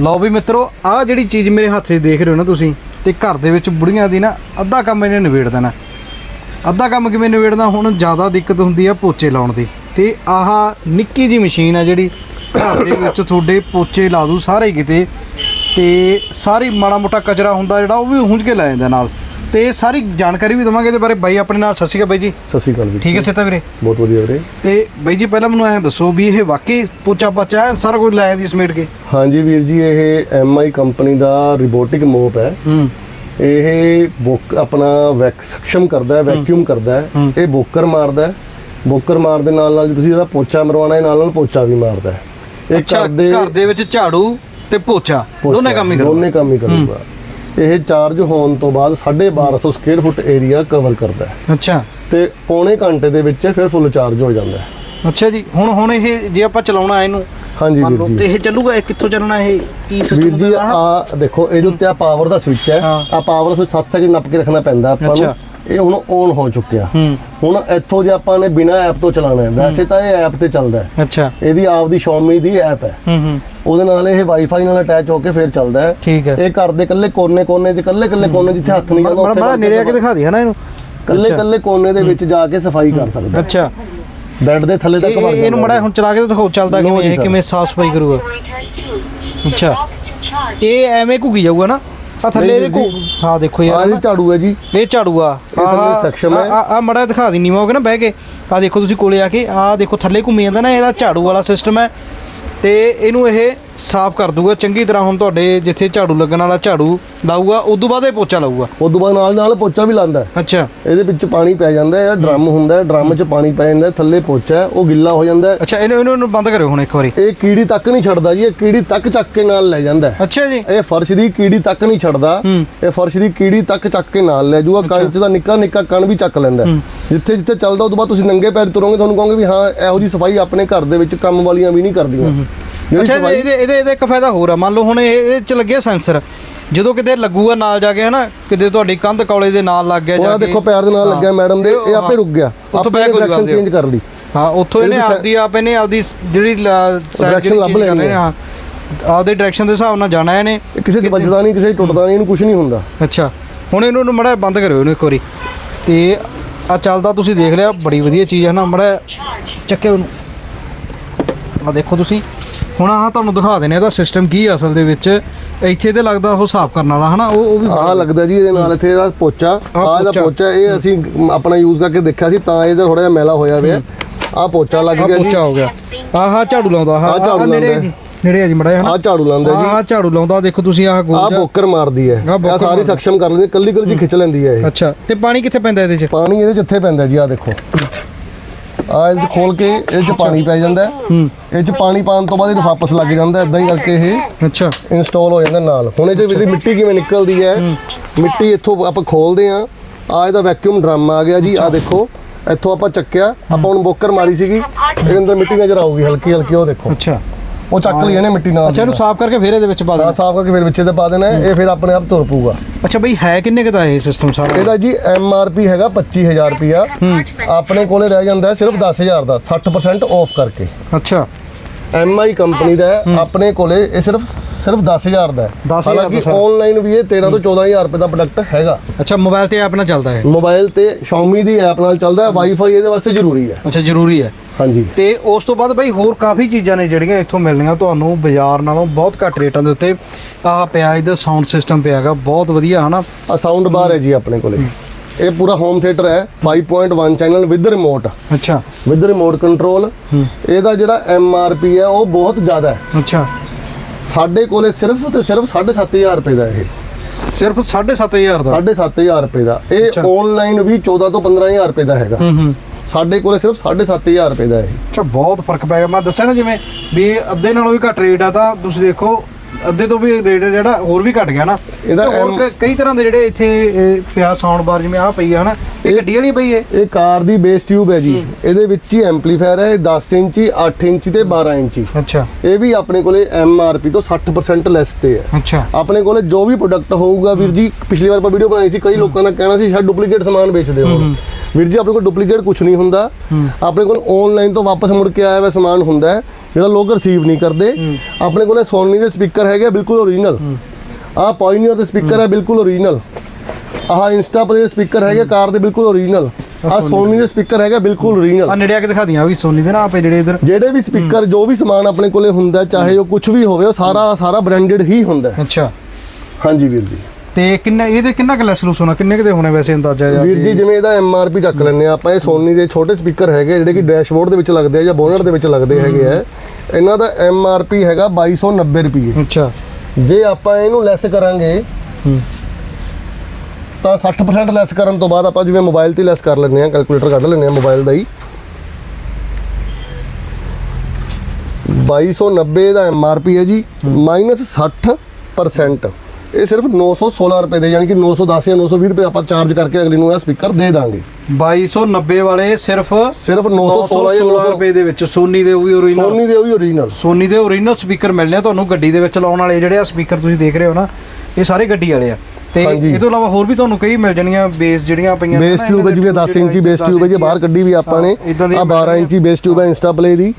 ਲਓ ਵੀ ਮਿੱਤਰੋ, ਆਹ ਜਿਹੜੀ ਚੀਜ਼ ਮੇਰੇ ਹੱਥ 'ਚ ਦੇਖ ਰਹੇ ਹੋ ਨਾ ਤੁਸੀਂ, ਤੇ ਘਰ ਦੇ ਵਿੱਚ ਬੁੜੀਆਂ ਦੀ ਨਾ ਅੱਧਾ ਕੰਮ ਇਹਨੇ ਨਿਬੇੜ ਦੇਣਾ। ਅੱਧਾ ਕੰਮ ਕਿਵੇਂ ਨਿਬੇੜਨਾ? ਹੁਣ ਜ਼ਿਆਦਾ ਦਿੱਕਤ ਹੁੰਦੀ ਆ ਪੋਚੇ ਲਾਉਣ ਦੀ। ਤੇ ਆਹ ਨਿੱਕੀ ਜੀ ਮਸ਼ੀਨ ਆ ਜਿਹੜੀ, ਘਰ ਦੇ ਵਿੱਚ ਤੁਹਾਡੇ ਪੋਚੇ ਲਾ ਦੂ ਸਾਰੇ ਕਿਤੇ, ਤੇ ਸਾਰੀ ਮਾੜਾ ਮੋਟਾ ਕਚਰਾ ਹੁੰਦਾ ਜਿਹੜਾ, ਉਹ ਵੀ ਹੁੰਝ ਕੇ ਲੈ ਜਾਂਦਾ ਨਾਲ। ਤੇ ਸਾਰੀ ਜਾਣਕਾਰੀ ਵੀ ਦਵਾਂਗੇ ਇਹਦੇ ਬਾਰੇ। ਬਾਈ ਆਪਣੇ ਨਾਲ ਸਤਿ ਸ਼੍ਰੀ ਅਕਾਲ ਬਾਈ ਜੀ। ਸਤਿ ਸ਼੍ਰੀ ਅਕਾਲ ਵੀਰ ਠੀਕ ਹੈ ਸਿੱਤਾ ਵੀਰੇ? ਬਹੁਤ ਵਧੀਆ ਵੀਰੇ। ਤੇ ਬਾਈ ਜੀ ਪਹਿਲਾਂ ਮੈਨੂੰ ਐਂ ਦੱਸੋ ਵੀ ਇਹ ਵਾਕਈ ਪੋਚਾ ਪਾਚਾ ਐਨ ਸਾਰਾ ਕੁਝ ਲਾਇਆ ਦੀ ਸਮੇਟ ਕੇ? ਹਾਂਜੀ ਵੀਰ ਜੀ ਇਹ ਐਮਆਈ ਕੰਪਨੀ ਦਾ ਰਿਬੋਟਿਕ ਮੋਪ ਹੈ। ਹੂੰ। ਇਹ ਬੁੱਕ ਆਪਣਾ ਵੈਕ ਸક્ષਮ ਕਰਦਾ ਹੈ ਵੈਕਿਊਮ ਕਰਦਾ ਹੈ। ਹੂੰ। ਇਹ ਬੋਕਰ ਮਾਰਦਾ ਹੈ। ਬੋਕਰ ਮਾਰ ਦੇ ਨਾਲ ਨਾਲ ਤੁਸੀਂ ਇਹਦਾ ਪੋਚਾ ਮਰਵਾਉਣਾ ਹੈ ਨਾਲ ਨਾਲ ਪੋਚਾ ਵੀ ਮਾਰਦਾ ਹੈ। ਇਹ ਘਰ ਦੇ ਵਿੱਚ ਝਾੜੂ ਤੇ ਪੋਚਾ ਦੋਨੇ ਕੰਮ ਹੀ ਕਰੋ ਦੋਨੇ ਕੰਮ ਹੀ ਕਰੂਗਾ। ਇਹ ਚਾਰਜ ਹੋਣ ਤੋਂ ਬਾਅਦ 1250 ਸਕੁਅਰ ਫੁੱਟ ਏਰੀਆ ਕਵਰ ਕਰਦਾ ਹੈ। ਅੱਛਾ। ਤੇ ਪੌਣੇ ਘੰਟੇ ਦੇ ਵਿੱਚ ਫਿਰ ਫੁੱਲ ਚਾਰਜ ਹੋ ਜਾਂਦਾ ਹੈ। ਅੱਛਾ ਜੀ ਹੁਣ ਹੁਣ ਇਹ ਜੇ ਆਪਾਂ ਚਲਾਉਣਾ ਇਹਨੂੰ ਹਾਂਜੀ ਵੀਰ ਜੀ। ਤੇ ਇਹ ਚੱਲੂਗਾ ਇਹ ਕਿੱਥੋਂ ਚੱਲਣਾ ਇਹ? ਕੀ ਵੀਰ ਸਿਸਟਮ ਜੀ ਆ ਦੇਖੋ ਇਹਦੇ ਉੱਤੇ ਆ ਪਾਵਰ ਦਾ ਸਵਿਚ ਹੈ। ਹਾਂ। ਆ ਪਾਵਰ ਸਵਿਚ 7 ਸੈਕਿੰਡ ਨੱਪ ਕੇ ਰੱਖਣਾ ਪੈਂਦਾ ਆਪਾਂ ਨੂੰ। ਅੱਛਾ। ਇਹ ਹੁਣ ਔਨ ਹੋ ਚੁੱਕਿਆ। ਹੂੰ। ਹੁਣ ਇੱਥੋਂ ਜੇ ਆਪਾਂ ਨੇ ਬਿਨਾ ਐਪ ਤੋਂ ਚਲਾਉਣਾ ਹੈ ਵੈਸੇ ਤਾਂ ਇਹ ਐਪ ਤੇ ਚੱਲਦਾ ਹੈ। ਅੱਛਾ। ਇਹਦੀ ਆਪ ਦੀ Xiaomi ਦੀ ਐਪ ਹੈ। ਹੂੰ ਹੂੰ। ਉਹਦੇ ਨਾਲ ਇਹ ਵਾਈਫਾਈ ਨਾਲ ਅਟੈਚ ਹੋ ਕੇ ਫਿਰ ਚੱਲਦਾ ਹੈ। ਠੀਕ ਹੈ। ਇਹ ਘਰ ਦੇ ਇਕੱਲੇ ਕੋਨੇ ਕੋਨੇ 'ਚ ਇਕੱਲੇ ਕੋਨੇ ਜਿੱਥੇ ਹੱਥ ਨਹੀਂ ਜਾਂਦਾ ਬੜਾ ਬੜਾ ਨੇੜੇ ਆ ਕੇ ਦਿਖਾ ਦੀ ਹੈ ਨਾ ਇਹਨੂੰ। ਇਕੱਲੇ ਕੋਨੇ ਦੇ ਵਿੱਚ ਜਾ ਕੇ ਸਫ਼ਾਈ ਕਰ ਸਕਦਾ ਹੈ। ਅੱਛਾ। ਬੈੱਡ ਦੇ ਥੱਲੇ ਤੱਕ ਵੜ ਇਹ- ਇਹਨੂੰ ਮੜਾ ਹੁਣ ਚਲਾ ਕੇ ਤਾਂ ਦਿਖਾਓ ਚੱਲਦਾ ਲਓ ਕਿਵੇਂ ਜੀ ਇਹ ਸਰ। ਕਿਵੇਂ ਸਾਫ਼ ਸਫ਼ਾਈ ਕਰੂਗਾ ਅੱਛਾ। ਇਹ ਐਵੇਂ ਘੁੱਗੀ ਜਾਊਗਾ ਨਾ ਆ ਥੱਲੇ ਇਹਦੇ ਜੀ। ਘੁ- ਹਾਂ ਦੇਖੋ ਯਾਰ ਜੀ ਨਾ। ਝਾੜੂ ਹੈ ਜੀ ਇਹ ਝਾੜੂ ਆ ਇਹ ਥੱਲੇ section ਹੈ। ਆ ਆ ਮੜਾ ਦਿਖਾ ਦੀ ਨੀਵਾ ਹੋ ਕੇ ਨਾ ਬਹਿ ਕੇ ਆ ਦੇਖੋ ਤੁਸੀਂ ਕੋਲੇ ਆ ਕੇ ਆ ਦੇਖੋ ਥੱਲੇ ਘੁੰਮੀ ਜਾਂਦਾ ਨਾ ਇਹਦਾ ਝਾੜੂ ਵਾਲਾ ਸਿਸਟਮ ਹੈ ਤੇ ਇਹਨੂੰ ਇਹ ਸਾਫ਼ ਕਰ ਦੂਗਾ ਚੰਗੀ ਤਰ੍ਹਾਂ ਹੁਣ ਤੁਹਾਡੇ ਜਿੱਥੇ ਝਾੜੂ ਲੱਗਣ ਵਾਲਾ ਝਾੜੂ ਲਾਊਗਾ ਉਦੋਂ ਬਾਅਦ ਇਹ ਪੋਚਾ ਲਾਊਗਾ। ਉਸ ਤੋਂ ਬਾਅਦ ਨਾਲ ਨਾਲ ਪੋਚਾ ਵੀ ਲਾਉਂਦਾ ਹੈ। ਅੱਛਾ। ਇਹਦੇ ਵਿੱਚ ਪਾਣੀ ਪੈ ਜਾਂਦਾ ਹੈ ਡਰਮ ਹੁੰਦਾ ਹੈ ਡਰਮ 'ਚ ਪਾਣੀ ਪੈ ਜਾਂਦਾ ਹੈ ਥੱਲੇ ਪੋਚਾ ਹੈ ਉਹ ਗਿੱਲਾ ਹੋ ਜਾਂਦਾ ਹੈ। ਅੱਛਾ ਇਹਨੂੰ ਇਹਨੂੰ ਇਹਨੂੰ ਬੰਦ ਕਰਿਓ ਹੁਣ ਇੱਕ ਵਾਰੀ। ਇਹ ਕੀੜੀ ਤੱਕ ਨਹੀਂ ਛੱਡਦਾ ਜੀ ਇਹ ਕੀੜੀ ਤੱਕ ਚੱਕ ਕੇ ਨਾਲ ਲੈ ਜਾਂਦਾ ਹੈ। ਅੱਛਾ ਜੀ। ਇਹ ਫਰਸ਼ ਦੀ ਕੀੜੀ ਤੱਕ ਨਹੀਂ ਛੱਡਦਾ। ਇਹ ਫਰਸ਼ ਦੀ ਕੀੜੀ ਤੱਕ ਚੱਕ ਕੇ ਨਾਲ ਲੈ ਜਾਊਗਾ ਕੰਚ ਦਾ ਨਿੱਕਾ ਨਿੱਕਾ ਕਣ ਵੀ ਚੱਕ ਲੈਂਦਾ। ਜਿੱਥੇ ਜਿੱਥੇ ਚੱਲਦਾ ਤੋਂ ਬਾਅਦ ਤੁਸੀਂ ਨੰਗੇ ਪੈਰ ਤੁਰੋਗੇ ਤੁਹਾਨੂੰ ਕਹੋਗੇ ਵੀ ਹਾਂ ਇਹੋ ਜੀ ਸਫ਼ਾਈ ਆਪਣੇ ਘਰ ਦੇ ਵਿੱਚ ਕੰਮ ਵਾਲੀਆਂ ਵੀ ਨਹੀਂ ਕਰਦੀਆਂ। ਜਿਹੜੀ ਅੱਛਾ ਇਹਦੇ ਇਹਦੇ ਇਹਦੇ ਇੱਕ ਫਾਇਦਾ ਹੋਰ ਆ। ਮੰਨ ਲਓ ਹੁਣ ਇਹ ਇਹਦੇ ਚ ਲੱਗਿਆ ਸੈਂਸਰ। ਜਦੋਂ ਕਿਤੇ ਲੱਗੂਗਾ ਨਾਲ ਜਾ ਕੇ ਹਨਾ ਕਿਤੇ ਤੁਹਾਡੀ ਕੰਧ ਕੌਲੇ ਦੇ ਨਾਲ ਲੱਗ ਗਿਆ ਜਾ ਕੇ। ਦੇਖੋ ਪੈਰ ਦੇ ਨਾਲ। ਲੱਗਿਆ ਮੈਡਮ ਦੇ ਇਹ- ਆਪੇ। ਰੁਕ ਗਿਆ। ਉੱਥੋਂ back ਹੋ ਜਾਊਗਾ ਚੇਂਜ ਕਰ ਲਈ। ਹਾਂ ਉੱਥੋਂ ਇਹਨੇ ਆਪਦੀ ਆਪ ਇਹਨੇ ਆਪਦੀ ਜਿਹੜੀ ਸਾਈਡ Direction ਲੱਭ ਲੈਣੀ ਹੈ। ਹਾਂ ਆਪਦੇ ਡਾਇਰੈਕਸ਼ਨ ਦੇ ਹਿਸਾਬ ਨਾਲ ਜਾਣਾ ਇਹਨੇ। ਇਹ ਕਿਸੇ ਦੇ ਵੱਜਦਾ ਨਹੀਂ ਕਿਸੇ ਦੇ ਟੁੱਟਦਾ ਨਹੀਂ ਇਹਨੂੰ ਕੁਝ ਨਹੀਂ ਹੁੰਦਾ। ਅੱਛਾ। ਹੁਣ ਇਹਨੂੰ ਇਹਨੂੰ ਮੜਾ ਬੰਦ ਕਰਿਓ ਇਹਨੂੰ ਇੱਕ ਵਾਰੀ। ਤੇ ਆ ਚੱਲਦਾ ਤੁਸੀਂ ਦੇਖ ਲਿਆ ਬੜੀ ਵਧੀਆ ਚੀਜ਼ ਹੈ ਨਾ। ਮੜਾ ਚੱਕੇ ਉਹਨੂੰ ਆ ਦੇਖੋ ਤੁਸੀਂ। ਹੁਣ ਆਹ ਤੁਹਾਨੂੰ ਦਿਖਾ ਦੇਣੇ ਇਹਦਾ ਸਿਸਟਮ ਕੀ ਹੈ ਅਸਲ ਦੇ ਵਿੱਚ। ਇੱਥੇ ਤੇ ਲੱਗਦਾ ਉਹ ਸਾਫ਼ ਕਰਨ ਵਾਲਾ ਹਨਾ? ਉਹ ਉਹ ਵੀ ਆਹ ਲੱਗਦਾ ਜੀ ਇਹਦੇ ਨਾਲ ਇੱਥੇ ਇਹਦਾ ਪੋਚਾ। ਆਹ ਇਹਦਾ ਪੋਚਾ। ਇਹ ਅਸੀਂ ਆਪਣਾ ਯੂਜ਼ ਕਰਕੇ ਦੇਖਿਆ ਸੀ ਤਾਂ ਇਹਦਾ ਥੋੜਾ ਜਿਹਾ ਮੈਲਾ ਹੋਇਆ ਹੋਇਆ ਆਹ ਪੋਚਾ ਲੱਗ ਗਿਆ ਜੀ। ਪੋਚਾ ਹੋ ਗਿਆ। ਆਹ ਝਾੜੂ ਲਾਉਂਦਾ ਆਹ ਝਾੜੂ ਲਾਉਂਦਾ। ਨੇੜੇ ਆ ਜੀ ਮੜਾ ਹਨਾ? ਆਹ ਝਾੜੂ ਲਾਉਂਦਾ ਜੀ। ਆਹ ਝਾੜੂ ਲਾਉਂਦਾ ਦੇਖੋ ਤੁਸੀਂ ਆਹ ਗੋਲ ਜਿਹਾ। ਬੋਕਰ ਮਾਰਦੀ ਹੈ। ਬੋਕਰ ਸਾਰੀ। ਸક્ષਮ ਕਰ ਲੈਂਦੀ ਕੱਲੀ ਕੱਲੀ ਜੀ ਖਿੱਚ ਲੈਂਦੀ ਹੈ ਇਹ। ਅੱਛਾ ਤੇ ਪਾਣੀ ਕਿੱਥੇ ਪੈਂਦਾ ਇਹਦੇ 'ਚ? ਪਾਣੀ ਇਹਦੇ ਜਿੱਥੇ ਪੈਂਦਾ ਜੀ ਆਹ ਦੇਖੋ। ਆਹ ਇਹਦੇ 'ਚ ਖੋਲ ਕੇ ਇਹਦੇ 'ਚ ਪਾਣੀ ਪੈ ਜਾਂਦਾ। ਹੈ। ਹੂੰ ਇਹ 'ਚ ਪਾਣੀ ਪਾਉਣ ਤੋਂ ਬਾਅਦ ਇਹਨੂੰ ਵਾਪਸ ਲੱਗ ਜਾਂਦਾ ਇਦਾਂ ਹੀ ਕਰਕੇ ਇਹ ਅੱਛਾ। ਇੰਸਟਾਲ ਹੋ ਜਾਂਦਾ ਨਾਲ। ਹੁਣ ਇਹ 'ਚ ਇਹਦੀ ਮਿੱਟੀ ਕਿਵੇਂ ਨਿਕਲਦੀ ਹੈ? ਮਿੱਟੀ ਇੱਥੋਂ ਆਪਾਂ ਖੋਲਦੇ ਆ ਆ ਇਹਦਾ ਵੈਕਿਊਮ ਡਰਮ ਆ ਗਿਆ ਜੀ। ਆ ਦੇਖੋ ਇੱਥੋਂ ਆਪਾਂ ਚੱਕਿਆ। ਆਪਾਂ ਹੁਣ ਬੋਕਰ ਮਾਰੀ ਸੀਗੀ। ਇਹਦੇ ਅੰਦਰ ਮਿੱਟੀ ਨਜ਼ਰ ਆਊਗੀ ਹਲਕੀ ਹਲਕੀ ਉਹ ਦੇਖੋ। ਅੱਛਾ। ਉਹ ਚੱਕ ਲਈ ਇਹਨੇ ਮਿੱਟੀ ਨਾਲ ਅੱਛਾ ਇਹਨੂੰ ਸਾਫ਼ ਕਰਕੇ ਫਿਰ ਇਹਦੇ ਵਿੱਚ ਪਾ ਦੇਣਾ। ਸਾਫ਼ ਕਰਕੇ ਫਿਰ ਵਿੱਚੇ ਤੇ ਪਾ ਦੇਣਾ ਹੈ, ਇਹ ਫਿਰ ਆਪਣੇ ਆਪ ਤੁਰ ਪਊਗਾ। ਅੱਛਾ ਬਈ ਹੈ ਕਿੰਨੇ ਕੁ ਦਾ ਇਹ ਸਿਸਟਮ ਸਾਰਾ? ਇਹਦਾ ਜੀ ਐਮ ਆਰ ਪੀ ਹੈਗਾ 25000 ਰੁਪਿਆ ਆਪਣੇ ਕੋਲੇ ਰਹਿ ਜਾਂਦਾ ਹੈ ਸਿਰਫ 10000 ਦਾ 60% ਆਫ ਕਰਕੇ। ਅੱਛਾ। ਐਮ ਆਈ ਕੰਪਨੀ ਦਾ ਹੈ, ਆਪਣੇ ਕੋਲੇ ਇਹ ਸਿਰਫ ਸਿਰਫ 10000 ਦਾ ਹੈ। 10,000 ਦਾ ਹਾਲਾਂਕਿ ਸਾਰਾ। ਆਨਲਾਈਨ ਵੀ ਇਹ 13 ਤੋਂ 14000 ਰੁਪਏ ਦਾ ਪ੍ਰੋਡਕਟ ਹੈਗਾ। ਅੱਛਾ ਮੋਬਾਈਲ ਤੇ ਐਪ ਨਾਲ ਚੱਲਦਾ ਹੈ ਮੋਬਾਈਲ ਤੇ Xiaomi ਦੀ ਐਪ ਨਾਲ ਚੱਲਦਾ ਹੈ ਵਾਈਫਾਈ ਇਹਦੇ ਵਾਸਤੇ ਜ਼ਰੂਰੀ ਹੈ। ਅੱਛਾ ਜ਼ਰੂਰੀ ਹੈ। ਹਾਂਜੀ। ਤੇ ਉਸ ਤੋਂ ਬਾਅਦ ਬਈ ਹੋਰ ਕਾਫੀ ਚੀਜ਼ਾਂ ਨੇ ਜਿਹੜੀਆਂ ਇੱਥੋਂ ਮਿਲਣੀਆਂ ਤੁਹਾਨੂੰ ਬਾਜ਼ਾਰ ਨਾਲੋਂ ਬਹੁਤ ਘੱਟ ਰੇਟਾਂ ਦੇ ਉੱਤੇ। ਆਹ ਪਿਆ ਇਹਦਾ ਸਾਊਂਡ ਸਿਸਟਮ ਪਿਆ ਹੈਗਾ ਬਹੁਤ ਵਧੀਆ ਹਨਾ? ਆ ਸਾਊਂਡ ਬਾਰ ਹੈ ਜੀ ਆਪਣੇ ਕੋਲੇ। ਇਹ ਪੂਰਾ ਹੋਮ ਥੀਏਟਰ ਹੈ 5.1 ਚੈਨਲ ਵਿਦ ਰਿਮੋਟ ਅੱਛਾ। ਵਿਦ ਰਿਮੋਟ ਕੰਟਰੋਲ ਇਹਦਾ ਜਿਹੜਾ ਐਮ ਆਰ ਪੀ ਹੈ ਉਹ ਬਹੁਤ ਜ਼ਿਆਦਾ ਹੈ। ਅੱਛਾ। ਸਾਡੇ ਕੋਲੇ ਸਿਰਫ ਤੇ ਸਿਰਫ 7500 ਰੁਪਏ ਦਾ ਇਹ। ਸਿਰਫ 7500 ਦਾ? 7500 ਰੁਪਏ ਦਾ। ਇਹ। ਆਨਲਾਈਨ ਵੀ 14 ਤੋਂ 15000 ਰੁਪਏ ਦਾ ਹੈਗਾ। ਹੂੰ ਹੂੰ। ਸਾਡੇ ਕੋਲੇ ਸਿਰਫ 7500 ਰੁਪਏ ਦਾ ਇਹ। ਅੱਛਾ ਬਹੁਤ ਫ਼ਰਕ ਪੈ ਗਿਆ। ਮੈਂ ਦੱਸਿਆ ਨਾ ਜਿਵੇਂ ਵੀ ਅੱਧੇ ਨਾਲੋਂ ਵੀ ਘੱਟ ਰੇਟ ਆ ਤਾਂ ਤੁਸੀਂ ਦੇਖੋ ਅੱਧੇ ਤੋਂ ਵੀ ਰੇਟ ਜਿਹੜਾ ਹੋਰ ਵੀ ਘਟ ਗਿਆ ਨਾ। ਇਹਦਾ ਤੇ ਹੋਰ M- ਕ- ਕਈ ਤਰ੍ਹਾਂ ਦੇ ਜਿਹੜੇ ਇੱਥੇ ਇਹ ਪਿਆ ਸਾਊਂਡ ਬਾਰ ਜਿਵੇਂ ਆ ਪਈ ਆ ਹਨਾ ਇਹ ਗੱਡੀ ਵਾਲੀ ਪਈ ਹੈ ਇਹ ਕਾਰ ਦੀ ਬੇਸ ਟਿਊਬ ਹੈ ਜੀ। ਇਹਦੇ ਵਿੱਚ ਹੀ ਐਂਪਲੀਫਾਇਰ ਹੈ ਇਹ 10 ਇੰਚੀ 8 ਇੰਚੀ ਤੇ 12 ਇੰਚੀ। ਅੱਛਾ। ਇਹ ਵੀ ਆਪਣੇ ਕੋਲੇ ਐਮ ਆਰ ਪੀ ਤੋਂ 60% ਲੈਸ ਤੇ ਹੈ। ਅੱਛਾ। ਆਪਣੇ ਕੋਲੇ ਜੋ ਵੀ ਪ੍ਰੋਡਕਟ ਹੋਊਗਾ ਵੀਰ ਜੀ ਪਿਛਲੀ ਵਾਰ ਆਪਾਂ ਵੀਡੀਓ ਬਣਾਈ ਸੀ ਕਈ ਲੋਕਾਂ ਦਾ ਕਹਿਣਾ ਸੀ ਸ਼ਾਇਦ ਡੁਪਲੀਕੇਟ ਸਮਾਨ ਵੇਚਦੇ ਹੋ। ਵੀਰ ਜੀ ਆਪਣੇ ਕੋਲ ਡੁਪਲੀਕੇਟ ਕੁਝ ਨਹੀਂ ਹੁੰਦਾ। ਆਪਣੇ ਕੋਲ ਆਨਲਾਈਨ ਤੋਂ ਵਾਪਸ ਮੁੜ ਕੇ ਆਇਆ ਹੋਇਆ ਸਮਾਨ ਹੁੰਦਾ ਹੈ ਜਿਹੜਾ ਲੋਕ ਰਿਸੀਵ ਨਹੀਂ ਕਰਦੇ। ਆਪਣੇ ਕੋਲ ਸੋਨੀ ਦੇ ਸਪੀਕਰ ਹੈਗੇ ਆ, ਬਿਲਕੁਲ ਓਰੀਜਨਲ ਆਹ ਪਾਇਨੀਅਰ ਦੇ ਸਪੀਕਰ ਹੈ ਬਿਲਕੁਲ ਓਰੀਜਨਲ ਆਹ ਇੰਸਟਾ ਪਲੇ ਦੇ ਸਪੀਕਰ ਹੈਗੇ ਕਾਰ ਦੇ ਬਿਲਕੁਲ ਓਰੀਜਨਲ ਆਹ ਸੋਨੀ ਦੇ। ਸਪੀਕਰ ਹੈਗਾ ਬਿਲਕੁਲ ਆ ਓਰੀਜਨਲ ਨੇੜੇ ਆ ਕੇ ਦਿਖਾ ਦੀਆਂ ਵੀ ਸੋਨੀ ਦੇ ਨਾ ਆਪੇ ਜਿਹੜੇ ਇਧਰ। ਜਿਹੜੇ ਵੀ ਸਪੀਕਰ ਜੋ ਵੀ ਸਮਾਨ ਆਪਣੇ ਕੋਲੇ ਹੁੰਦਾ ਚਾਹੇ ਉਹ ਕੁਝ ਵੀ ਹੋਵੇ ਉਹ ਸਾਰਾ ਸਾਰਾ ਬ੍ਰਾਂਡਡ ਹੀ ਹੁੰਦਾ। ਅੱਛਾ। ਹਾਂਜੀ ਵੀਰ ਜੀ। ਤੇ ਕਿੰਨਾ ਇਹਦੇ ਕਿੰਨਾ ਕੁ ਲੈਸ ਲੂਸ ਹੋਣਾ? ਕਿੰਨੇ ਕੁ ਦੇ ਹੋਣੇ ਵੈਸੇ ਅੰਦਾਜ਼ਾ ਜਿਹਾ ਵੀਰ ਜੀ ਜਿਵੇਂ ਇਹਦਾ ਐਮ ਆਰ ਪੀ ਚੱਕ ਲੈਂਦੇ ਆ ਆਪਾਂ ਇਹ ਸੋਨੀ ਦੇ ਛੋਟੇ ਸਪੀਕਰ ਹੈਗੇ ਜਿਹੜੇ ਕਿ ਡੈਸ਼ਬੋਰਡ ਦੇ ਵਿੱਚ ਲੱਗਦੇ ਆ ਜਾਂ ਬੋਨਟ ਦੇ ਵਿੱਚ ਲੱਗਦੇ ਹੈਗੇ ਆ। ਇਹਨਾਂ ਦਾ ਐਮ ਆਰ ਪੀ ਹੈਗਾ 2290 ਰੁਪਏ। ਅੱਛਾ। ਜੇ ਆਪਾਂ ਇਹਨੂੰ ਲੈਸ ਕਰਾਂਗੇ ਤਾਂ 60% ਲੈਸ ਕਰਨ ਤੋਂ ਬਾਅਦ ਆਪਾਂ ਜਿਵੇਂ ਮੋਬਾਈਲ ਤੇ ਲੈਸ ਕਰ ਲੈਂਦੇ ਆ ਕੈਲਕੂਲੇਟਰ ਕੱਢ ਲੈਂਦੇ ਆ ਮੋਬਾਈਲ ਦਾ ਹੀ। 2290 ਦਾ ਐਮ ਆਰ ਪੀ ਹੈ। ਜੀ ਮਾਈਨਸ 60% ਇਹ ਸਿਰਫ 916 ਰੁਪਏ ਦੇ ਯਾਨੀ ਕਿ 910 ਜਾਂ 920 ਰੁਪਏ ਆਪਾਂ ਚਾਰਜ ਕਰਕੇ ਅਗਲੇ ਨੂੰ ਇਹ ਸਪੀਕਰ ਦੇ ਦਾਂਗੇ। 2290 ਵਾਲੇ ਸਿਰਫ ਸਿਰਫ 916 ਜਾਂ 916 ਰੁਪਏ ਦੇ ਵਿੱਚ ਸੋਨੀ ਦੇ ਉਹ ਵੀ ਓਰੀਜਨਲ ਸੋਨੀ ਦੇ ਉਹ ਵੀ ਓਰੀਜਨਲ ਸੋਨੀ ਦੇ ਓਰੀਜਨਲ ਸਪੀਕਰ ਮਿਲਨੇ ਆ ਤੁਹਾਨੂੰ ਗੱਡੀ ਦੇ ਵਿੱਚ ਲਾਉਣ ਵਾਲੇ ਜਿਹੜੇ ਆ ਸਪੀਕਰ ਤੁਸੀਂ ਦੇਖ ਰਹੇ ਹੋ ਨਾ ਇਹ ਸਾਰੇ ਗੱਡੀ ਵਾਲੇ ਆ। ਤੇ। ਇਹ ਤੋਂ ਇਲਾਵਾ ਹੋਰ ਵੀ ਤੁਹਾਨੂੰ ਕਈ ਮਿਲ ਜਾਣੀਆਂ ਬੇਸ ਜਿਹੜੀਆਂ ਪਈਆਂ ਬੇਸ ਟਿਊਬ ਜਿਵੇਂ 10 ਇੰਚੀ ਬੇਸ ਟਿਊਬ ਹੈ ਜੀ ਬਾਹਰ ਕੱਢੀ ਵੀ ਆਪਾਂ ਨੇ। ਹਾਂ, ਆ 12 ਇੰਚੀ ਬੇਸ ਟਿਊਬ ਹੈ ਇੰਸਟਾ ਪਲੇ ਦੀ।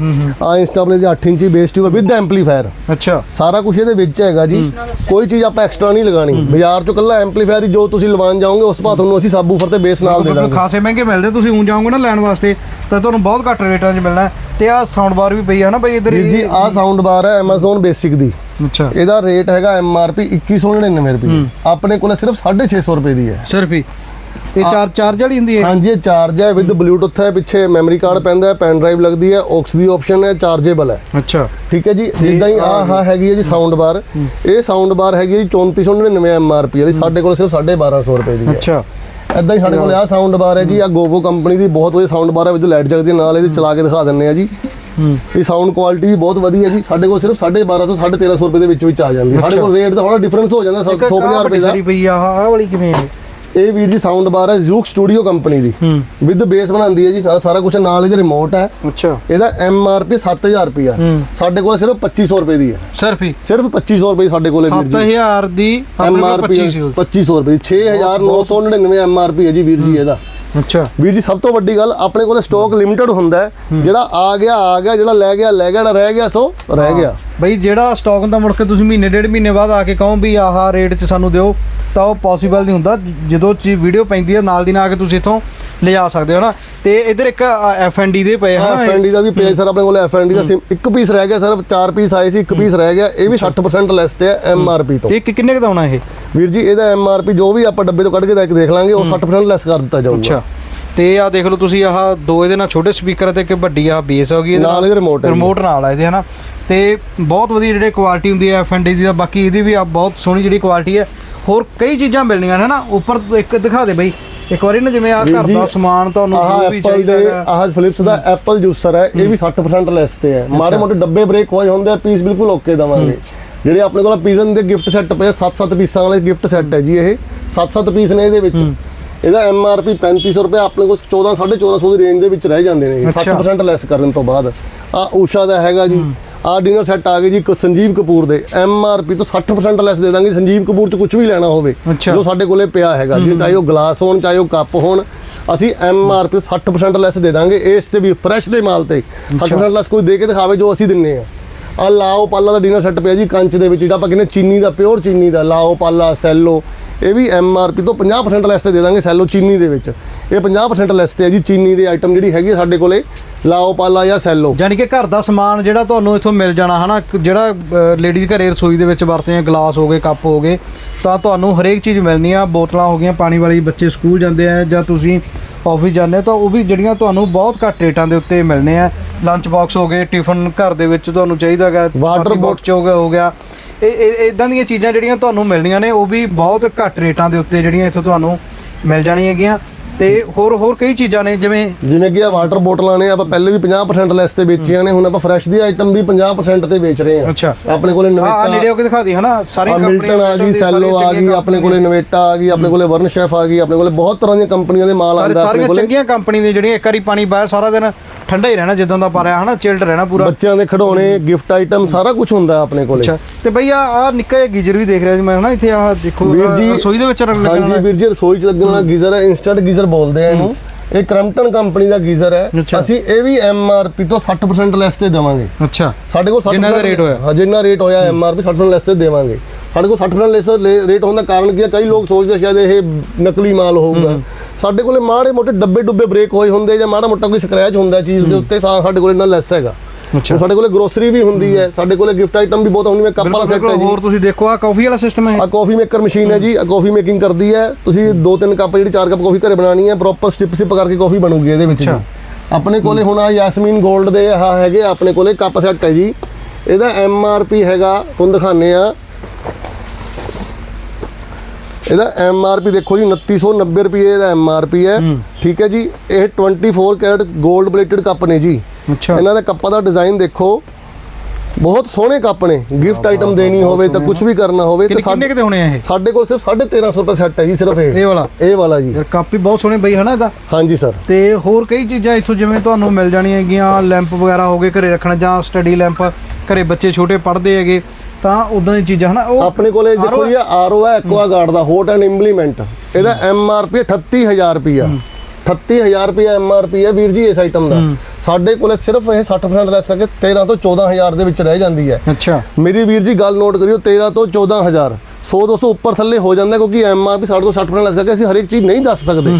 ਆ ਇੰਸਟਾ ਪਲੇ ਦੀ 8 ਇੰਚੀ ਬੇਸ ਟਿਊਬ ਹੈ ਵਿਦ ਐਂਪਲੀਫਾਇਰ ਅੱਛਾ। ਸਾਰਾ ਕੁਝ ਇਹਦੇ ਵਿੱਚ ਹੈਗਾ ਜੀ। ਕੋਈ ਚੀਜ਼ ਆਪਾਂ ਐਕਸਟਰਾ ਨਹੀਂ ਲਗਾਣੀ ਬਾਜ਼ਾਰ ਚੋਂ ਕੱਲਾ ਐਂਪਲੀਫਾਇਰ ਹੀ ਜੋ ਤੁਸੀਂ ਲਵਾਉਣ ਜਾਓਗੇ ਉਸ ਭਾਅ ਤੁਹਾਨੂੰ ਅਸੀਂ ਸਬਵੂਫਰ ਤੇ ਬੇਸ ਨਾਲ ਦੇ ਦਾਂਗੇ। ਖਾਸੇ ਮਹਿੰਗੇ ਮਿਲਦੇ ਤੁਸੀਂ ਊਂ ਜਾਓਗੇ ਨਾ ਲੈਣ ਵਾਸਤੇ ਤਾਂ ਤੁਹਾਨੂੰ ਬਹੁਤ ਘੱਟ ਰੇਟਾਂ 'ਚ ਮਿਲਣਾ ਹੈ। ਤੇ ਆ ਸਾਊਂਡ ਬਾਰ ਵੀ ਪਈ ਆ ਨਾ ਬਈ ਇਧਰ ਜੀ ਆ ਸਾਊਂਡ ਬਾਰ ਹੈ Amazon ਬੇਸਿਕ ਦੀ। ਅੱਛਾ। ਇਹਦਾ ਰੇਟ ਹੈਗਾ MRP 2199 ਰੁਪਏ। ਆਪਣੇ ਕੋਲ ਸਿਰਫ 650 ਰੁਪਏ ਦੀ ਹੈ। ਸਿਰਫ ਹੀ? ਇਹ ਚਾਰ ਚਾਰਜ ਵਾਲੀ ਹੁੰਦੀ ਹੈ ਹਾਂਜੀ ਇਹ ਚਾਰਜ ਹੈ ਵਿਦ ਬਲੂਟੁੱਥ ਹੈ ਪਿੱਛੇ ਮੈਮਰੀ ਕਾਰਡ ਪੈਂਦਾ ਹੈ ਪੈਨ ਡਰਾਈਵ ਲੱਗਦੀ ਹੈ ਔਕਸ ਦੀ ਆਪਸ਼ਨ ਹੈ ਚਾਰਜੇਬਲ ਹੈ। ਅੱਛਾ। ਠੀਕ ਹੈ ਜੀ ਜਿੱਦਾਂ ਹੀ ਆਹ ਆਹ ਹੈਗੀ ਹੈ ਜੀ ਸਾਊਂਡ ਬਾਰ ਇਹ ਸਾਊਂਡ ਬਾਰ ਹੈਗੀ ਹੈ ਜੀ 3499 MRP ਵਾਲੀ ਸਾਡੇ ਕੋਲ ਸਿਰਫ 1250 ਰੁਪਏ ਦੀ ਹੈ। ਅੱਛਾ। ਐਦਾਂ ਹੀ ਸਾਡੇ ਕੋਲ ਆਹ ਸਾਊਂਡ ਬਾਰ ਹੈ ਜੀ ਆ ਗੋਵੋ ਕੰਪਨੀ ਦੀ ਬਹੁਤ ਵਧੀਆ ਸਾਊਂਡ ਬਾਰ ਹੈ ਵਿਦ ਲਾਈਟ ਜਗਦੀ ਹੈ, ਨਾਲ ਇਹਦੇ ਚਲਾ ਕੇ ਦਿਖਾ ਦਿੰਨੇ ਆ ਜੀ। ਇਹ ਸਾਊਂਡ ਕੁਆਲਿਟੀ ਵੀ ਬਹੁਤ ਵਧੀਆ ਜੀ। ਸਾਡੇ ਕੋਲ ਸਿਰਫ 1250 ਤੋਂ 1350 ਰੁਪਏ ਦੇ ਵਿੱਚ ਵਿੱਚ ਆ ਜਾਂਦੀ ਹੈ। ਸਾਡੇ ਕੋਲ ਰੇਟ ਦਾ ਥੋੜਾ ਡਿਫਰੈਂਸ ਹੋ ਜਾਂਦਾ 150 ਰੁਪਏ ਦਾ। ਪਈ ਆ ਆਹ ਵਾਲੀ ਕਿਵੇਂ ਹੈ? ਇਹ ਵੀਰ ਜੀ ਸਾਊਂਡ ਬਾਰ ਹੈ ਜ਼ੂਕ ਸਟੂਡੀਓ ਕੰਪਨੀ ਦੀ। ਹੂੰ। ਵਿਦ ਬੇਸ ਬਣਾਉਂਦੀ ਹੈ ਜੀ। ਸਾਰਾ- ਕੁਝ ਨਾਲ ਇਹਦੇ ਰਿਮੋਟ ਹੈ। ਅੱਛਾ। ਇਹਦਾ ਐਮ ਆਰ ਪੀ 7000 ਰੁਪਏ ਹੂੰ। ਸਾਡੇ ਕੋਲ ਸਿਰਫ 2500 ਰੁਪਏ ਦੀ ਹੈ। ਸਿਰਫ ਹੀ? ਸਿਰਫ 2500 ਰੁਪਏ ਸਾਡੇ ਕੋਲ ਹੈ ਵੀਰ ਜੀ। 7000 ਦੀ ਐਮ ਆਰ ਪੀ 25 2500 ਰੁਪਏ ਦੀ। 6999 ਐਮ ਆਰ ਪੀ ਹੈ ਜੀ ਵੀਰ ਜੀ ਇਹਦਾ। ਅੱਛਾ। ਵੀਰ ਜੀ ਸਭ ਤੋਂ ਵੱਡੀ ਗੱਲ ਆਪਣੇ ਕੋਲ ਸਟਾਕ ਲਿਮਟਿਡ ਹੁੰਦਾ ਹੈ। ਜਿਹੜਾ ਆ ਗਿਆ ਆ ਗਿਆ ਜਿਹੜਾ ਲੈ ਗਿਆ ਲੈ ਗਿਆ ਜਿਹੜਾ ਰਹਿ ਗਿਆ ਸੋ ਰਹਿ ਗਿਆ। ਬਈ ਜਿਹੜਾ ਸਟਾਕ ਹੁੰਦਾ ਮੁੜ ਕੇ ਤੁਸੀਂ ਮਹੀਨੇ ਡੇਢ ਮਹੀਨੇ ਬਾਅਦ ਆ ਕੇ ਕਹੋ ਵੀ ਆਹ ਰੇਟ 'ਚ ਸਾਨੂੰ ਦਿਓ ਤਾਂ ਉਹ ਪੋਸੀਬਲ ਨਹੀਂ ਹੁੰਦਾ। ਜਦੋਂ ਚੀ ਵੀਡੀਓ ਪੈਂਦੀ ਹੈ ਨਾਲ ਦੀ ਨਾਲ ਆ ਕੇ ਤੁਸੀਂ ਇੱਥੋਂ ਲਿਜਾ ਸਕਦੇ ਹੋ ਨਾ। ਤੇ ਇਧਰ ਇੱਕ ਐਫ ਐਨ ਡੀ ਦੇ ਪਏ ਹਾਂ ਐਫਐਨਡੀ ਦਾ ਵੀ ਪੇਜ ਸਰ ਆਪਣੇ ਕੋਲ ਐਫਐਨਡੀ ਦਾ ਇੱਕ ਪੀਸ ਰਹਿ ਗਿਆ ਸਰ ਚਾਰ ਪੀਸ ਆਏ ਸੀ ਇੱਕ ਪੀਸ ਰਹਿ ਗਿਆ। ਇਹ ਵੀ 60% ਲੈਸ ਤੇ ਹੈ। ਐਮਆਰਪੀ ਤੋਂ। ਇਹ ਕਿੰਨੇ ਕੁ ਦਾ ਆਉਣਾ ਇਹ? ਵੀਰ ਜੀ ਇਹਦਾ ਐਮਆਰਪੀ ਜੋ ਵੀ ਆਪਾਂ ਡੱਬੇ ਤੋਂ ਕੱਢ ਕੇ ਦੇਖ ਲਾਂਗੇ ਉਹ 60% ਲੈਸ ਕਰ ਦਿੱਤਾ ਜਾਊਗਾ। ਅੱਛਾ। ਤੇ ਆ ਦੇਖ ਲਓ ਤੁਸੀਂ ਆਹ ਦੋ ਇਹਦੇ ਨਾਲ ਛੋਟੇ ਸਪੀਕਰ ਤੇ ਇੱਕ ਵੱਡੀ ਆ ਬੇਸ ਹੋ ਗਈ ਨਾਲ ਇਹਦੇ ਹੈ ਜੀ। ਰਿਮੋਟ ਨਾਲ ਆ ਇਹਦੇ ਹਨਾ? ਤੇ ਬਹੁਤ ਵਧੀਆ ਜਿਹੜੇ ਕੁਆਲਿਟੀ ਹੁੰਦੀ ਹੈ ਐਫ ਐਨ ਡੀ ਦੀ ਤਾਂ ਬਾਕੀ ਇਹਦੀ ਵੀ ਆ ਬਹੁਤ ਸੋਹਣੀ ਜਿਹੜੀ ਕੁਆਲਿਟੀ ਹੈ ਹੋਰ ਕਈ ਚੀਜ਼ਾਂ ਮਿਲਣੀਆਂ ਹਨਾ? ਉੱਪਰ ਇੱਕ ਦਿਖਾ ਦੇ ਬਈ। ਇੱਕ ਵਾਰੀ ਨਾ ਜਿਵੇਂ ਆ ਘਰ ਦਾ ਸਮਾਨ ਤੁਹਾਨੂੰ ਜੋ ਵੀ ਚਾਹੀਦਾ ਦੇ ਹੈਗਾ। ਆਹ ਫਿਲਿਪਸ ਦਾ ਐਪਲ ਜੂਸਰ ਹੈ ਇਹ ਵੀ 60% ਲੈਸ ਤੇ ਹੈ। ਮਾੜੇ ਮੋਟੇ ਡੱਬੇ ਬ੍ਰੇਕ ਹੋਏ ਹੁੰਦੇ ਆ ਪੀਸ ਬਿਲਕੁਲ ਓਕੇ ਦਵਾਂਗੇ। ਜਿਹੜੇ ਆਪਣੇ ਕੋਲ ਪੀਜ਼ਨ ਦੇ ਗਿਫਟ ਸੈੱਟ ਪਏ 7-7 ਪੀਸਾਂ ਵਾਲੇ ਗਿਫਟ ਸੈੱਟ ਹੈ ਜੀ ਇਹ। 7-7 ਪੀਸ ਨੇ ਇਹਦੇ ਵਿੱਚ। ਇਹਦਾ ਐਮ ਆਰ ਪੀ 3500 ਰੁਪਏ ਆਪਣੇ ਕੋਲ 14 1450 ਦੀ ਰੇਂਜ ਦੇ ਵਿੱਚ ਰਹਿ ਜਾਂਦੇ ਨੇ। ਅੱਛਾ। 60% ਲੈਸ ਕਰਨ ਤੋਂ ਬਾਅਦ। ਆ ਊਸ਼ਾ ਦਾ ਹੈਗਾ ਜੀ। ਆ ਡਿਨਰ ਸੈੱਟ ਆ ਗਏ ਜੀ ਸੰਜੀਵ ਕਪੂਰ ਦੇ। ਐਮ ਆਰ ਪੀ ਤੋਂ 60% ਲੈਸ ਦੇ ਦਾਂਗੇ। ਸੰਜੀਵ ਕਪੂਰ ਚ ਕੁਝ ਵੀ ਲੈਣਾ ਹੋਵੇ। ਜੋ ਸਾਡੇ ਕੋਲੇ ਪਿਆ ਹੈਗਾ ਜੀ। ਚਾਹੇ ਉਹ ਗਲਾਸ ਹੋਣ ਚਾਹੇ ਉਹ ਕੱਪ ਹੋਣ ਅਸੀਂ ਐਮ ਆਰ ਪੀ 60% ਲੈਸ ਦੇ ਦਾਂਗੇ। ਇਸ ਤੇ ਵੀ ਫਰੈਸ਼ ਦੇ ਮਾਲ ਤੇ। 60% ਲੈਸ ਕੋਈ ਦੇ ਕੇ ਦਿਖਾਵੇ ਜੋ ਅਸੀਂ ਦਿੰਨੇ ਆ। ਆ ਲਾਓ ਪਾਲਾ ਦਾ ਡਿਨਰ ਸੈੱਟ ਪਿਆ ਜੀ ਕੰਚ ਦੇ ਵਿੱਚ, ਜਿਹੜਾ ਆਪਾਂ ਕਹਿੰਦੇ ਚੀਨੀ ਦਾ ਪਿਓਰ ਚੀਨੀ ਦਾ, ਲਾਓ ਪਾਲਾ, ਸੈਲੋ। ਇਹ ਵੀ ਐਮ ਆਰ ਪੀ ਤੋਂ 50% ਲੈਸ ਤੇ ਦੇ ਦਾਂਗੇ ਸੈਲੋ ਚੀਨੀ ਦੇ ਵਿੱਚ। ਇਹ 50% ਲੈਸ ਤੇ ਹੈ ਜੀ ਚੀਨੀ ਦੇ ਆਈਟਮ ਜਿਹੜੀ ਹੈਗੀ ਆ ਸਾਡੇ ਕੋਲੇ, ਲਾਓ ਪਾਲਾ ਜਾਂ ਸੈਲੋ। ਯਾਨੀ ਕਿ ਘਰ ਦਾ ਸਮਾਨ ਜਿਹੜਾ ਤੁਹਾਨੂੰ ਇੱਥੋਂ ਮਿਲ ਜਾਣਾ, ਹਨਾ? ਕ- ਜਿਹੜਾ ਲੇਡੀਜ਼ ਘਰੇ ਰਸੋਈ ਦੇ ਵਿੱਚ ਵਰਤਦੇ ਆ, ਗਲਾਸ ਹੋ ਗਏ, ਕੱਪ ਹੋ ਗਏ, ਤਾਂ ਤੁਹਾਨੂੰ ਹਰੇਕ ਚੀਜ਼ ਮਿਲਣੀ ਆ। ਬੋਤਲਾਂ ਹੋ ਗਈਆਂ, ਪਾਣੀ ਵਾਲੀ ਬੱਚੇ ਸਕੂਲ ਜਾਂਦੇ ਆ ਜਾਂ ਤੁਸੀਂ ਆਫਿਸ ਜਾਂਦੇ ਤਾਂ ਉਹ ਵੀ ਜਿਹੜੀਆਂ ਤੁਹਾਨੂੰ ਬਹੁਤ ਘੱਟ ਰੇਟਾਂ ਦੇ ਉੱਤੇ ਮਿਲਨੇ ਆ। ਲੰਚ ਬਾਕਸ ਹੋ ਗਏ ਟਿਫਨ ਘਰ ਦੇ ਵਿੱਚ ਤੁਹਾਨੂੰ ਚਾਹੀਦਾ ਹੈਗਾ Water ਬਾਕਸ ਹੋ ਗਿਆ ਹੋ ਗਿਆ। ਇਹ ਇਦਾਂ ਦੀਆਂ ਚੀਜ਼ਾਂ ਜਿਹੜੀਆਂ ਤੁਹਾਨੂੰ ਮਿਲਣੀਆਂ ਨੇ ਉਹ ਵੀ ਬਹੁਤ ਘੱਟ ਰੇਟਾਂ ਦੇ ਉੱਤੇ ਜਿਹੜੀਆਂ ਇੱਥੋਂ ਤੁਹਾਨੂੰ ਮਿਲ ਜਾਣੀਆਂ ਹੈਗੀਆਂ। ਤੇ ਹੋਰ ਹੋਰ ਕਈ ਚੀਜ਼ਾਂ ਨੇ ਜਿਵੇਂ ਜਿਵੇਂ ਕਿ ਆ ਵਾਟਰ ਬੋਟਲਾਂ ਨੇ ਆਪਾਂ ਪਹਿਲੇ ਵੀ 50% ਲੈਸ ਤੇ ਵੇਚੀਆਂ ਨੇ ਹੁਣ ਆਪਾਂ ਫਰੈਸ਼ ਦੀ ਆਈਟਮ ਵੀ 50% ਤੇ ਵੇਚ ਰਹੇ ਅੱਛਾ। ਆਪਣੇ ਕੋਲੇ ਆ ਆ ਨੇੜੇ ਨਵੇਟਾ ਹੋ ਕੇ ਦਿਖਾ ਦੀ ਹਨਾ? ਸਾਰੀਆਂ ਆ ਮਿਲਟਨ ਆ ਗਈ ਸੈਲੋ ਆ ਗਈ ਆਪਣੇ ਕੋਲੇ ਨਵੇਟਾ ਆ ਗਈ ਆਪਣੇ ਕੋਲੇ ਵਰਨ ਸ਼ੈਫ ਆ ਗਈ ਆਪਣੇ ਕੋਲੇ ਬਹੁਤ ਤਰ੍ਹਾਂ ਦੀਆਂ ਕੰਪਨੀਆਂ ਦੇ ਮਾਲ ਆਉਂਦਾ ਆਪਣੇ ਸਾਰੀਆਂ ਚੰਗੀਆਂ ਕੰਪਨੀ ਦੇ ਜਿਹੜੀਆਂ ਇੱਕ ਵਾਰੀ ਪਾਣੀ ਪਾਇਆ ਸਾਰਾ ਦਿਨ ਠੰਡਾ ਹੀ ਰਹਿਣਾ ਜਿੱਦਾਂ ਦਾ ਪਾਰਿਆ ਹਨਾ? ਚਿਲਡ ਰਹਿਣਾ ਪੂਰਾ। ਬੱਚਿਆਂ ਦੇ ਖਿਡੌਣੇ ਗਿਫਟ ਆਈਟਮ ਸਾਰਾ ਕੁਝ ਹੁੰਦਾ ਆਪਣੇ ਕੋਲੇ। ਅੱਛਾ। ਤੇ ਬਈ ਆ ਆ ਨਿੱਕਾ ਜਿਹਾ ਗੀਜ਼ਰ ਵੀ ਦੇਖ ਰਿਹਾ ਜੀ ਮੈਂ ਹਨਾ? ਇੱਥੇ ਆਹ ਦੇਖੋ ਰਸੋਈ ਦੇ ਵਿੱਚ ਲੱਗਣ ਹਾਂਜੀ ਵਾਲਾ ਵੀਰ ਜੀ ਰਸੋਈ ਚ ਲੱਗਣ ਵਾਲਾ ਗੀਜ਼ਰ ਹੈ ਇਨਸਟੈਂਟ ਗੀਜ਼ਰ ਬੋਲਦੇ ਆ ਇਹਨੂੰ। ਇਹ ਕ੍ਰਮਟਨ ਕੰਪਨੀ ਦਾ ਗੀਜ਼ਰ ਹੈ। ਅੱਛਾ। ਅਸੀਂ ਇਹ ਵੀ ਐਮਆਰਪੀ ਤੋਂ 60% ਲੈਸ ਤੇ ਦੇਵਾਂਗੇ। ਅੱਛਾ। ਸਾਡੇ ਕੋਲ 60% ਜਿੰਨਾ ਦਾ rate ਹੋਇਆ। ਹਾਂ ਜਿੰਨਾ ਰੇਟ ਹੋਇਆ ਐਮਆਰਪੀ 60% ਲੈਸ ਤੇ ਦੇਵਾਂਗੇ। ਸਾਡੇ ਕੋਲ 60% ਲੈਸ ਰੇਟ ਹੋਣ ਦਾ ਕਾਰਨ ਕੀ ਹੈ? ਕਈ ਲੋਕ ਸੋਚਦੇ ਸ਼ਾਇਦ ਇਹ ਨਕਲੀ ਮਾਲ ਹੋਊਗਾ। ਸਾਡੇ ਕੋਲੇ ਮਾੜੇ ਮੋਟੇ ਡੱਬੇ ਡੁੱਬੇ ਬ੍ਰੇਕ ਹੋਏ ਹੁੰਦੇ ਜਾਂ ਮਾੜਾ ਮੋਟਾ ਕੋਈ ਸਕ੍ਰੈਚ ਹੁੰਦਾ ਚੀਜ਼ ਦੇ ਉੱਤੇ ਸਾਡੇ ਕੋਲੇ ਇੰਨਾ ਲੈਸ ਹੈਗਾ। ਅੱਛਾ। ਹੁਣ ਸਾਡੇ ਕੋਲੇ ਗਰੋਸਰੀ ਵੀ ਹੁੰਦੀ ਹੈ ਸਾਡੇ ਕੋਲੇ ਗਿਫਟ ਆਈਟਮ ਵੀ ਬਹੁਤ ਹੁੰਦੀ ਹੈ ਕੱਪ ਵਾਲਾ ਸੈੱਟ ਹੈ ਜੀ। ਹੋਰ ਤੁਸੀਂ ਦੇਖੋ ਆ ਕਾਫੀ ਵਾਲਾ ਸਿਸਟਮ ਹੈ ਆ ਕਾਫੀ ਮੇਕਰ ਮਸ਼ੀਨ ਹੈ ਜੀ ਆ ਕਾਫੀ ਮੇਕਿੰਗ ਕਰਦੀ ਹੈ। ਤੁਸੀਂ ਦੋ ਤਿੰਨ ਕੱਪ ਜਿਹੜੀ ਚਾਰ ਕੱਪ ਕਾਫੀ ਘਰੇ ਬਣਾਣੀ ਹੈ ਪ੍ਰੋਪਰ ਸਟਿਪ ਸਿਪ ਕਰਕੇ ਕਾਫੀ ਬਣੂਗੀ ਇਹਦੇ ਵਿੱਚ। ਆਪਣੇ ਕੋਲੇ ਹੁਣ ਆ ਯਾਸਮੀਨ 골ਡ ਦੇ ਆ ਹੈਗੇ ਆਪਣੇ ਕੋਲੇ ਕੱਪ ਸੈੱਟ ਹੈ ਜੀ। ਇਹਦਾ ਐਮ ਆਰ ਪੀ ਹੈਗਾ ਤੁਹਾਨੂੰ ਦਿਖਾਣੇ ਆ ਇਹਦਾ ਐਮ ਆਰ ਪੀ ਦੇਖੋ ਜੀ 2990 ਰੁਪਏ ਇਹਦਾ ਐਮ ਆਰ ਪੀ ਹੈ। ਠੀਕ ਹੈ ਜੀ ਇਹ 24 ਕੈਰਟ 골ਡ ਪਲੇਟਡ ਕੱਪ ਨੇ ਜੀ। ਅੱਛਾ। ਇਹਨਾਂ ਦੇ ਕੱਪਾਂ ਦਾ ਡਿਜ਼ਾਈਨ ਦੇਖੋ। ਬਹੁਤ ਸੋਹਣੇ ਕੱਪ ਨੇ। ਗਿਫਟ ਆਈਟਮ ਦੇਣੀ ਹੋਵੇ ਤਾਂ ਕੁਝ ਵੀ ਕਰਨਾ ਹੋਵੇ ਤਾਂ ਕਿੰਨੇ ਕਿਤੇ ਹੋਣੇ ਆ ਇਹ? ਸਾਡੇ ਕੋਲ ਸਿਰਫ 1350 ਰੁਪਏ ਸੈੱਟ ਹੈ ਜੀ ਸਿਰਫ ਇਹ। ਇਹ ਵਾਲਾ? ਇਹ ਵਾਲਾ ਜੀ। ਯਾਰ ਕਾਪੀ ਬਹੁਤ ਸੋਹਣੇ ਬਈ ਹਨਾ ਇਹਦਾ? ਹਾਂਜੀ ਸਰ ਤੇ ਹੋਰ ਕਈ ਚੀਜ਼ਾਂ ਇੱਥੋਂ ਜਿਵੇਂ ਤੁਹਾਨੂੰ ਮਿਲ ਜਾਣੀਆਂ ਹੈਗੀਆਂ ਲੈਂਪ ਵਗੈਰਾ ਹੋ ਗਏ ਘਰੇ ਰੱਖਣ ਜਾਂ ਸਟੱਡੀ ਲੈਂਪ ਘਰੇ ਬੱਚੇ ਛੋਟੇ ਪੜ੍ਹਦੇ ਹੈਗੇ ਤਾਂ ਉਦਾਂ ਦੀ ਚੀਜ਼ਾਂ ਹਨਾ? ਉਹ ਆਪਣੇ ਕੋਲੇ ਦੇਖੋ ਜੀ ਆਰਓ ਹੈ ਐਕਵਾ ਗਾਰਡ ਦਾ ਹੋਟ ਐਂਡ ਇੰਪਲੀਮੈਂਟ ਇਹਦਾ ਐਮ ਆਰ ਪੀ 38000 ਰੁਪਿਆ 38000 ਰੁਪਿਆ ਐਮ ਆਰ ਪੀ ਹੈ ਵੀਰ ਜੀ ਇਸ ਆਈਟਮ ਦਾ। ਸਾਡੇ ਕੋਲੇ ਸਿਰਫ ਇਹ 60% ਲੈਸ ਕਰਕੇ 13 ਤੋਂ 14000 ਦੇ ਵਿੱਚ ਰਹਿ ਜਾਂਦੀ ਹੈ। ਅੱਛਾ। ਮੇਰੀ ਵੀਰ ਜੀ ਗੱਲ ਨੋਟ ਕਰਿਓ 13 ਤੋਂ 14000 100 200 ਉੱਪਰ ਥੱਲੇ ਹੋ ਜਾਂਦਾ ਕਿਉਂਕਿ ਐਮ ਆਰ ਪੀ ਸਾਡੇ ਤੋਂ 60% ਲੈਸ ਕਰਕੇ ਅਸੀਂ ਹਰ ਇੱਕ ਚੀਜ਼ ਨਹੀਂ ਦੱਸ ਸਕਦੇ।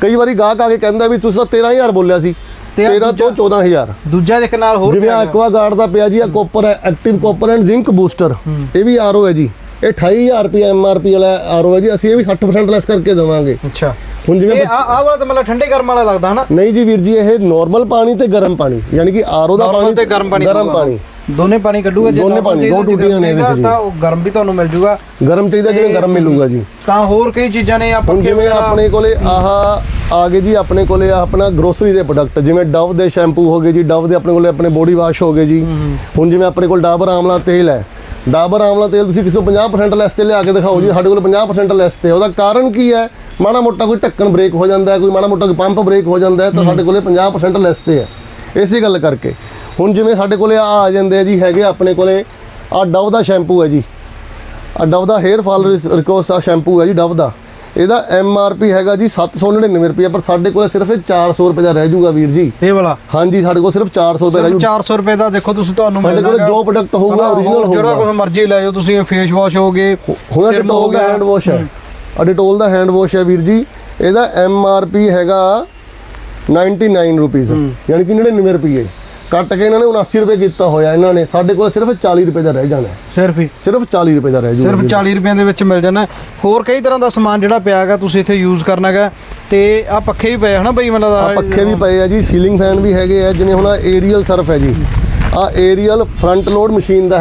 ਕਈ ਵਾਰੀ ਗਾਹਕ ਆ ਕੇ ਕਹਿੰਦਾ ਵੀ ਤੁਸੀਂ ਤਾਂ 13000 ਬੋਲਿਆ ਸੀ। ਤੇ ਆਹ 13 ਤੋਂ 14000 ਦੂਜਾ ਦੇ ਨਾਲ ਹੋਰ ਜਿਵੇਂ। ਐਕਵਾ ਗਾਰਡ ਦਾ ਪਿਆ ਜੀ ਆ ਕਾਪਰ ਹੈ active copper and zinc booster ਇਹ ਵੀ ਆਰਓ ਹੈ ਜੀ। ਇਹ 28000 ਰੁਪਏ ਐਮਆਰਪੀ ਵਾਲਾ ਆਰਓ ਹੈ ਜੀ ਅਸੀਂ ਇਹ ਵੀ 60% ਲੈਸ ਕਰਕੇ ਦੇਵਾਂਗੇ। ਅੱਛਾ। ਹੁਣ ਜਿਵੇਂ ਇਹ ਆ ਆ ਵਾਲਾ ਤਾਂ ਮਤਲਬ ਠੰਡੇ ਗਰਮ ਵਾਲਾ ਲੱਗਦਾ ਹਨਾ ਨਹੀਂ ਜੀ ਵੀਰ ਜੀ ਇਹ ਨਾਰਮਲ ਪਾਣੀ ਤੇ ਗਰਮ ਪਾਣੀ ਯਾਨੀ ਕਿ ਆਰਓ ਦਾ ਪਾਣੀ ਤੇ ਗਰਮ ਪਾਣੀ ਗਰਮ। ਪਾਣੀ ਦੋਨੇ ਪਾਣੀ ਕੱਢੂਗਾ ਜੇ ਦੋਨੇ ਪਾਣੀ, ਦੋ ਟੂਟੀਆਂ ਨੇ ਇਹਦੇ 'ਚ। ਤਾਂ ਉਹ ਗਰਮ ਵੀ ਤੁਹਾਨੂੰ ਮਿਲ ਜੂਗਾ ਗਰਮ ਚਾਹੀਦਾ ਜਿਵੇਂ ਗਰਮ ਮਿਲੂਗਾ ਜੀ ਤਾਂ ਹੋਰ ਕਈ ਚੀਜ਼ਾਂ ਨੇ ਆ ਹੁਣ ਪੱਖੇ ਜਿਵੇਂ। ਆਪਣੇ ਕੋਲੇ ਆਹ ਆ ਗਏ ਜੀ ਆਪਣੇ ਕੋਲੇ ਆਪਣਾ ਗਰੋਸਰੀ ਦੇ ਪ੍ਰੋਡਕਟ ਜਿਵੇਂ ਡਵ ਦੇ ਸ਼ੈਂਪੂ ਹੋ ਗਏ ਜੀ ਡਵ ਦੇ ਆਪਣੇ ਕੋਲੇ ਆਪਣੇ ਬੋਡੀ ਵਾਸ਼ ਹੋ ਗਏ ਜੀ ਹੁਣ ਜਿਵੇਂ ਆਪਣੇ ਕੋਲ ਡਾਬਰ ਆਮਲਾ ਤੇਲ ਹੈ ਡਾਬਰ ਆਮਲਾ ਤੇਲ ਤੁਸੀਂ ਕਿਸੇ ਨੂੰ 50% ਲੈਸ ਤੇ ਲਿਆ ਕੇ ਦਿਖਾਓ ਜੀ ਸਾਡੇ ਕੋਲ 50% ਲੈਸ ਤੇ। ਉਹਦਾ ਕਾਰਨ ਕੀ ਹੈ ਮਾੜਾ ਮੋਟਾ ਕੋਈ ਢੱਕਣ ਬ੍ਰੇਕ ਹੋ ਜਾਂਦਾ ਹੈ ਕੋਈ ਮਾੜਾ ਮੋਟਾ ਕੋਈ ਪੰਪ ਬ੍ਰੇਕ ਹੋ ਜਾਂਦਾ ਹੈ ਤਾਂ ਸਾਡੇ ਕੋਲੇ 50% ਲੈਸ ਤੇ ਹੈ। ਇਸੇ ਗੱਲ ਕਰਕੇ। ਹੁਣ ਜਿਵੇਂ ਸਾਡੇ ਕੋਲੇ ਆ ਆ ਜਾਂਦੇ ਆ ਜੀ ਹੈਗੇ ਆਪਣੇ ਕੋਲੇ ਆ ਡਵ ਦਾ ਸ਼ੈਂਪੂ ਹੈ ਜੀ। ਆ ਡਵ ਦਾ ਹੇਅਰ ਫਾਲ ਰਿਕੋਸ ਆ ਸ਼ੈਂਪੂ ਹੈ ਜੀ ਡਵ ਦਾ। ਇਹਦਾ ਐਮ ਆਰ ਪੀ ਹੈਗਾ ਜੀ 799 ਰੁਪਏ ਪਰ ਸਾਡੇ ਕੋਲ ਸਿਰਫ ਇਹ 400 ਰੁਪਏ ਦਾ ਰਹਿ ਜਾਊਗਾ ਵੀਰ ਜੀ। ਇਹ ਵਾਲਾ? ਹਾਂਜੀ ਸਾਡੇ ਕੋਲ ਸਿਰਫ 400 ਰੁਪਏ ਰਹਿ ਜਾਊ 400 ਰੁਪਏ ਦਾ ਦੇਖੋ ਤੁਸੀਂ ਤੁਹਾਨੂੰ ਸਾਡੇ ਕੋਲ ਜੋ ਪ੍ਰੋਡਕਟ ਹੋਊਗਾ origignal ਹੋਰ ਜਿਹੜਾ ਹੋਊਗਾ। ਕੁਝ ਮਰਜ਼ੀ ਲੈ ਜਾਓ ਤੁਸੀਂ ਫੇਸ ਵਾਸ਼ ਹੋ ਗਏ ਹੁਣ ਸਿਰਮ ਹੋ ਡਿਟੋਲ ਦਾ ਗਿਆ। ਹੈਂਡ ਵਾਸ਼ ਹੈ। ਆ ਡਿਟੋਲ ਦਾ ਹੈਂਡ ਵਾਸ਼ ਹੈ ਵੀਰ ਜੀ। ਇਹਦਾ ਐਮ ਆਰ ਪੀ ਹੈਗਾ 99 ਰੁਪੀਸ ਯਾਨੀ ਕਿ 99 ਰੁਪਏ ਕੱਟ ਕੇ ਇਹਨਾਂ ਨੇ 79 ਰੁਪਏ ਕੀਤਾ ਹੋਇਆ। ਇਹਨਾਂ ਨੇ ਸਾਡੇ ਕੋਲ ਸਿਰਫ 40 ਰੁਪਏ ਦਾ ਰਹਿ ਜਾਣਾ। ਸਿਰਫ ਹੀ। ਸਿਰਫ 40 ਰੁਪਏ ਦਾ ਰਹਿ ਜਾਊਗਾ ਸਿਰਫ ਵੀਰ ਜੀ। 40 ਰੁਪਏ ਦੇ ਵਿੱਚ ਮਿਲ ਜਾਣਾ ਹੋਰ ਕਈ ਤਰ੍ਹਾਂ ਦਾ ਸਮਾਨ ਜਿਹੜਾ ਪਿਆ ਹੈਗਾ ਤੁਸੀਂ ਇੱਥੇ ਯੂਜ਼ ਕਰਨਾ ਹੈਗਾ। ਤੇ ਆ ਪੱਖੇ ਵੀ ਪਏ ਹਨਾ ਬਈ ਮੈਨੂੰ ਆ ਪੱਖੇ ਵੀ ਪਏ ਆ ਜੀ। ਸੀਲਿੰਗ ਫੈਨ ਵੀ ਹੈਗੇ ਆ ਜਿਵੇਂ ਹੁਣ ਏਰੀਅਲ ਸਰਫ ਹੈ ਜੀ। ਆ ਏਰੀਅਲ ਫਰੰਟ ਲੋਡ ਮਸ਼ੀਨ ਦਾ